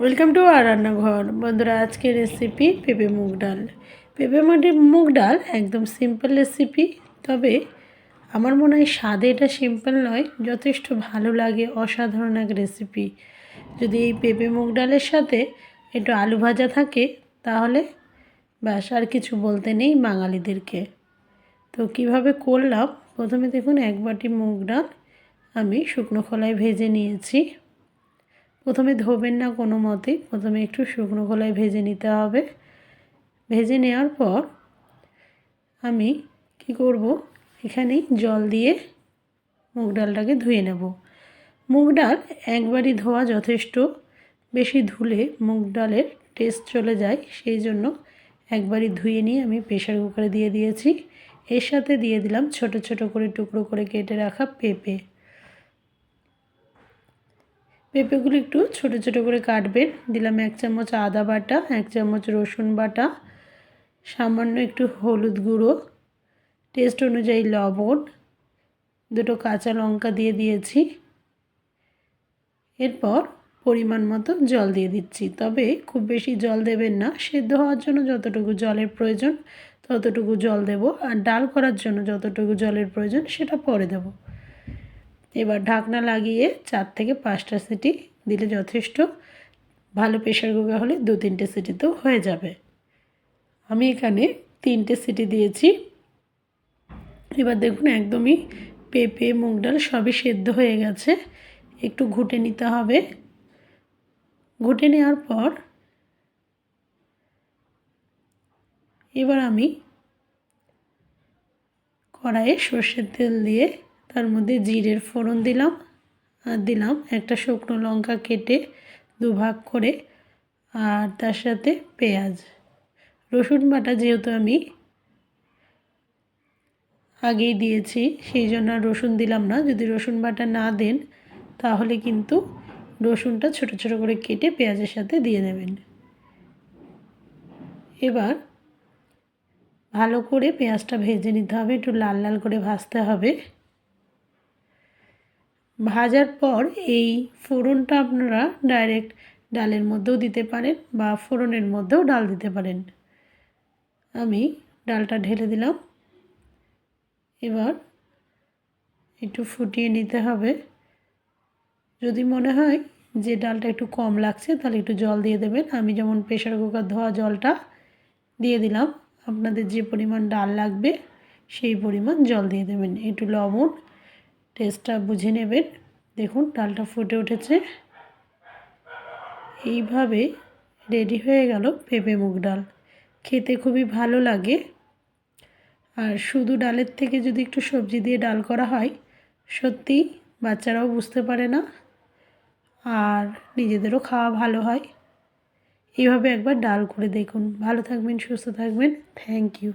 Welcome to আর রান্নাঘর। বন্ধুরা আজকে রেসিপি পেঁপে মুগ ডাল। পেঁপে মাটি মুগ ডাল একদম সিম্পল রেসিপি তবে আমার মনে হয় স্বাদে এটা সিম্পল নয়, যথেষ্ট ভালো লাগে, অসাধারণ এক রেসিপি যদি এই পেঁপে মুগ ডালের সাথে একটু আলু ভাজা থাকে, তাহলে ব্যাস, আর কিছু বলতে নেই বাঙালিদেরকে। তো কীভাবে করলাম? প্রথমে দেখুন, এক বাটি মুগ ডাল আমি শুকনো খোলায় ভেজে নিয়েছি। প্রথমে ধোবেন না কোনো মতে। প্রথমে একটু শুকনো গলায় ভেজে নিতে হবে। ভেজে নেওয়ার পর আমি কি করব? এখানেই জল দিয়ে মুগ ডালটাকে ধুয়ে নেব। মুগ ডাল একবারই ধোয়া যথেষ্ট। বেশি ধুলে মুগ ডালের টেস্ট চলে যায়। সেই জন্য একবারই ধুয়ে নিয়ে আমি প্রেশার কুকারে দিয়ে দিয়েছি। এর সাথে দিয়ে দিলাম ছোট ছোট করে টুকরো করে কেটে রাখা পেঁপে। পেঁপেগুলো একটু ছোট ছোট করে কাটবেন। দিলাম এক চামচ আদা বাটা, এক চামচ রসুন বাটা, সামান্য একটু হলুদ গুঁড়ো টেস্ট অনুযায়ী লবণ, দুটো কাঁচা লঙ্কা দিয়ে দিয়েছি। এরপর পরিমাণ মতো জল দিয়ে দিচ্ছি। তবে খুব বেশি জল দেবেন না, সেদ্ধ হওয়ার জন্য যতটুকু জলের প্রয়োজন ততটুকু জল দেব। আর ডাল করার জন্য যতটুকু জলের প্রয়োজন সেটা পরে দেবো। এবার ঢাকনা লাগিয়ে চার থেকে পাঁচটা সিটি দিলে যথেষ্ট। ভালো প্রেশার কুকার হলে দু তিনটে সিটিতেও হয়ে যাবে। আমি এখানে তিনটে সিটি দিয়েছি। এবার দেখুন একদমই পেঁপে, মুগ ডাল সবই সেদ্ধ হয়ে গেছে। একটু ঘুটে নিতে হবে। ঘুটে নেওয়ার পর এবার আমি কড়াইয়ে সর্ষের তেল দিয়ে তার মধ্যে জিরের ফোড়ন দিলাম আর দিলাম একটা শুকনো লঙ্কা কেটে দুভাগ করে আর তার সাথে পেঁয়াজ। রসুন বাটা যেহেতু আমি আগেই দিয়েছি, সেই জন্য আর রসুন দিলাম না। যদি রসুন বাটা না দেন, তাহলে কিন্তু রসুনটা ছোট ছোট করে কেটে পেঁয়াজের সাথে দিয়ে দেবেন। এবার ভালো করে পেঁয়াজটা ভেজে নিতে হবে, একটু লাল লাল করে ভাজতে হবে। ভাজার পর এই ফোড়নটা আপনারা ডাইরেক্ট ডালের মধ্যেও দিতে পারেন বা ফোড়নের মধ্যেও ডাল দিতে পারেন। আমি ডালটা ঢেলে দিলাম। এবার একটু ফুটিয়ে নিতে হবে। যদি মনে হয় যে ডালটা একটু কম লাগছে, তাহলে একটু জল দিয়ে দেবেন। আমি যেমন প্রেশার কুকার ধোয়া জলটা দিয়ে দিলাম। আপনাদের যে পরিমাণ ডাল লাগবে, সেই পরিমাণ জল দিয়ে দেবেন। একটু লবণ টেস্টটা বুঝে নেবেন। দেখুন, ডালটা ফুটে উঠেছে। এইভাবে রেডি হয়ে গেল পেঁপে মুগ ডাল। খেতে খুবই ভালো লাগে। আর শুধু ডালের থেকে যদি একটু সবজি দিয়ে ডাল করা হয়, সত্যি বাচ্চারাও বুঝতে পারে না। আর নিজেদেরও খাওয়া ভালো হয়। এইভাবে একবার ডাল করে দেখুন। ভালো থাকবেন, সুস্থ থাকবেন। Thank you.